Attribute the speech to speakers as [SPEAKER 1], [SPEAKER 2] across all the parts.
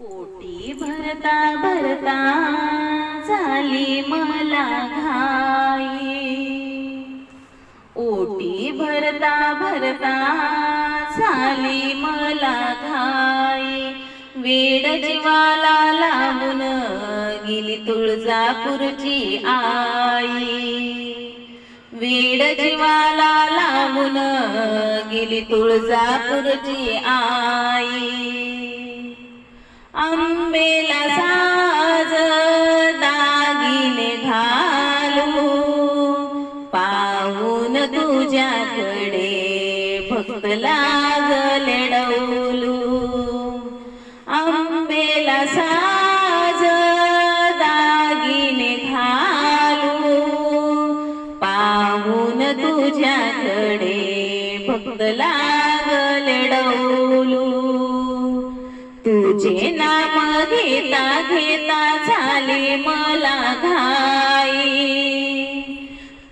[SPEAKER 1] पोटी भरता भरता झाली मला घाई. ओटी भरता भरता झाली मला घाई. वेड जीवाला लावून गेली तुळजापूरची आई. वेड जीवाला लावून गेली तुळजापूरची आई. आंबेला साज दागिने घालू. पाहून तुझ्याकडे फक्त लागले डौलू. आंबेला साज दागिने घालू. पाहून तुझ्याकडे फक्त लागले डौलू. तुझे नाम घेता घेता झाले मला घाई.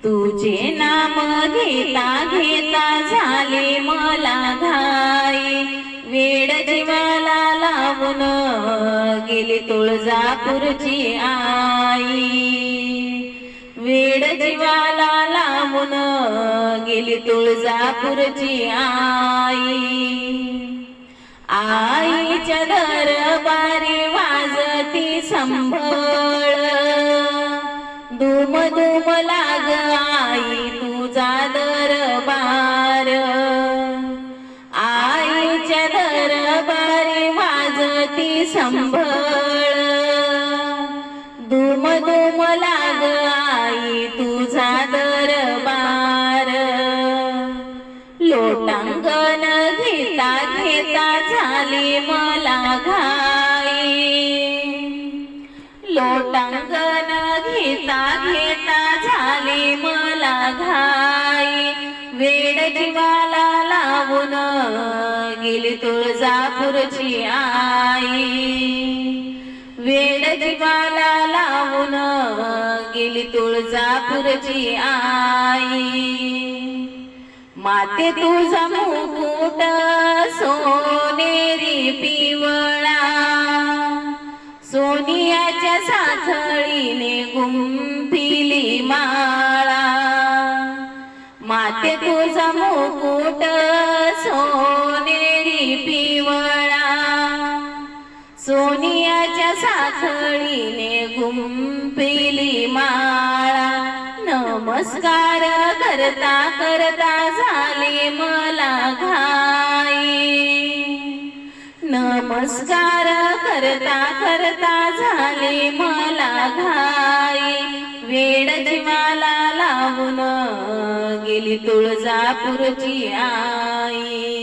[SPEAKER 1] तुझे नाम घेता घेता झाले मला घाई. वेड जीवाला लावून गेली तुळजापूरची आई. वेड जीवाला लावून गेली तुळजापूरची आई. संभळ. धूम धूम लाग आई तुझा दरबार. आईच्या दरबारी वाजती संभळ. धूम धूम लाग आई तुझा दरबार. लोटांगण घेता घेता झाली मला घा वेड जीवाला लावून गेली तुळजापूरची आई. वेड जीवाला लावून गेली तुळजापूरची आई. माते तुझा मुकुट सोनेरी पिवळा. सोनियाच्या साथळीने गुंफिली मा ते तुझा मुकुट सोनेरी पिवळा. सोनियाच्या साखळीने गुंपिली माळा. नमस्कार करता करता झाले मला घाई. नमस्कार करता करता झाले मला घाई. वेड जीवाला लावून गेली तुळजापूरची आई.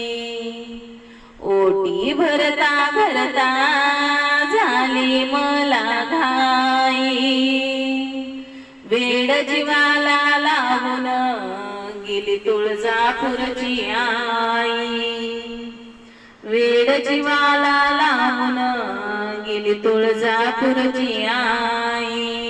[SPEAKER 1] ओटी भरता भरता झाली मला घाई. वेड जीवाला लावून गेली तुळजापूरची आई. वेड जीवाला लावून गेली तुळजापूरची आई.